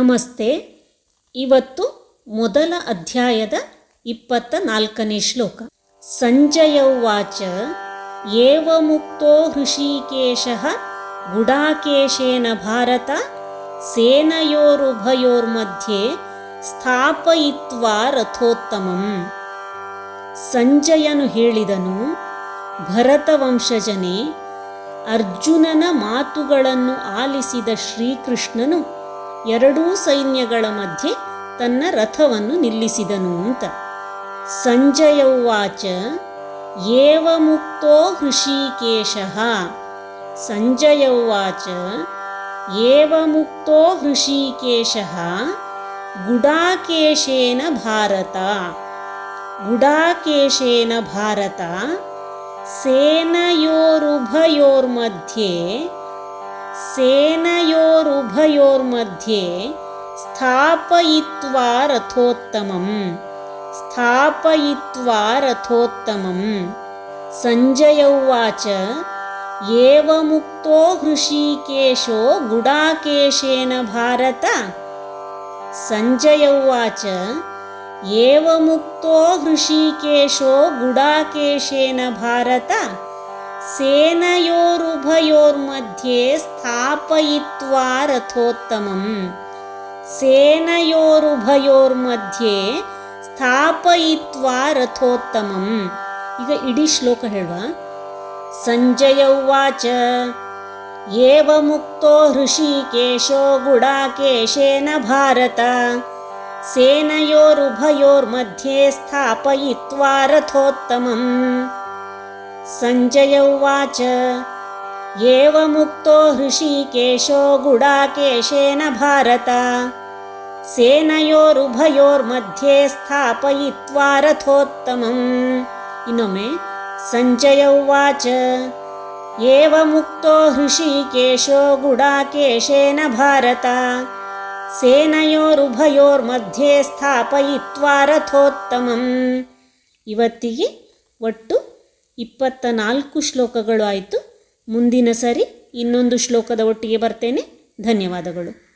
ನಮಸ್ತೆ. ಇವತ್ತು ಮೊದಲ ಅಧ್ಯಾಯದ ಇಪ್ಪತ್ತ ನಾಲ್ಕನೇ ಶ್ಲೋಕ. ಸಂಜಯ ಉವಾಚ, ಏವ ಮುಕ್ತೋ ಹೃಷಿಕೇಶ ಗುಡಾಕೇಶೇನ ಭಾರತ ಸೇನಯೋರುಭಯೋರ್ಮಧ್ಯೆ ಸ್ಥಾಪಯಿತ್ವಾ ರಥೋತ್ತಮಂ. ಸಂಜಯನು ಹೇಳಿದನು ಭರತವಂಶಜನೇ ಅರ್ಜುನನ ಮಾತುಗಳನ್ನು ಆಲಿಸಿದ ಶ್ರೀಕೃಷ್ಣನು ಎರಡೂ ಸೈನ್ಯಗಳ ಮಧ್ಯೆ ತನ್ನ ರಥವನ್ನು ನಿಲ್ಲಿಸಿದನು ಅಂತ. ಸಂಜಯೌವಾಚ ಏವ ಮುಕ್ತೋ ಹೃಷಿಕೇಶ. ಸಂಜಯೌವಾಚ ಏವ ಮುಕ್ತೋ ಹೃಷಿಕೇಶ. ಗುಡಾಕೇಶೇನ ಭಾರತ. ಗುಡಾಕೇಶೇನ ಭಾರತ ಸೇನಯೋರುಭಯೋರ್ಮಧ್ಯೆ ಸೇನೆಯೋರುಭಯೋರ್ಮಧ್ಯೆ ಸ್ಥಾಪಯಿತ್ವಾ ರಥೋತ್ತಮಂ ಸ್ಥಾಪಯಿತ್ವಾ ರಥೋತ್ತಮಂ ಸಂಜಯ ಉವಾಚ ಏವ ಮುಕ್ತೋ ಹೃಷೀಕೇಶೋ ಗುಡಾಕೇಶೇನ ಭಾರತ. ಸಂಜಯ ಉವಾಚ ಏವ ಮುಕ್ತೋ ಹೃಷೀಕೇಶೋ ಗುಡಾಕೇಶೇನ ಭಾರತ. सेनयोरुभयोर्मध्ये स्थापयित्वा रथोत्तमं सेनयोरुभयोर्मध्ये स्थापयित्वा रथोत्तमम्। इद इडी श्लोकः हेळ्वा सञ्जय उवाच एवमुक्तो हृषिकेशो गुडाकेशेन भारत सेनयोरुभयोर्मध्ये स्थापयित्वा रथोत्तमम् सञ्जय उवाच एवमुक्तो हृषीकेशो गुडाकेशेन भारत ಸೇನೆಯೋರುಭಯೋರ್ಮಧ್ಯೆ ಸ್ಥಾಪಯಿತ್ವಾ ರಥೋತ್ತಮಂ. ಇನ್ನೊಮ್ಮೆ, ಸಂಜಯ ಉವಾಚ. ಏವ ಮುಕ್ತೋ ಹೃಷಿಕೇಶೋ ಗುಡಾಕೇಶೇನ ಭಾರತ. ಸೇನೆಯೋರುಭಯೋರ್ಮಧ್ಯೆ ಸ್ಥಾಪಯಿತ್ವಾ ರಥೋತ್ತಮಂ. ಇವತ್ತಿಗೆ ಒಟ್ಟು ಇಪ್ಪತ್ತ ನಾಲ್ಕು ಶ್ಲೋಕಗಳು ಆಯಿತು. ಮುಂದಿನ ಸರಿ ಇನ್ನೊಂದು ಶ್ಲೋಕದ ಒಟ್ಟಿಗೆ ಬರ್ತೇನೆ. ಧನ್ಯವಾದಗಳು.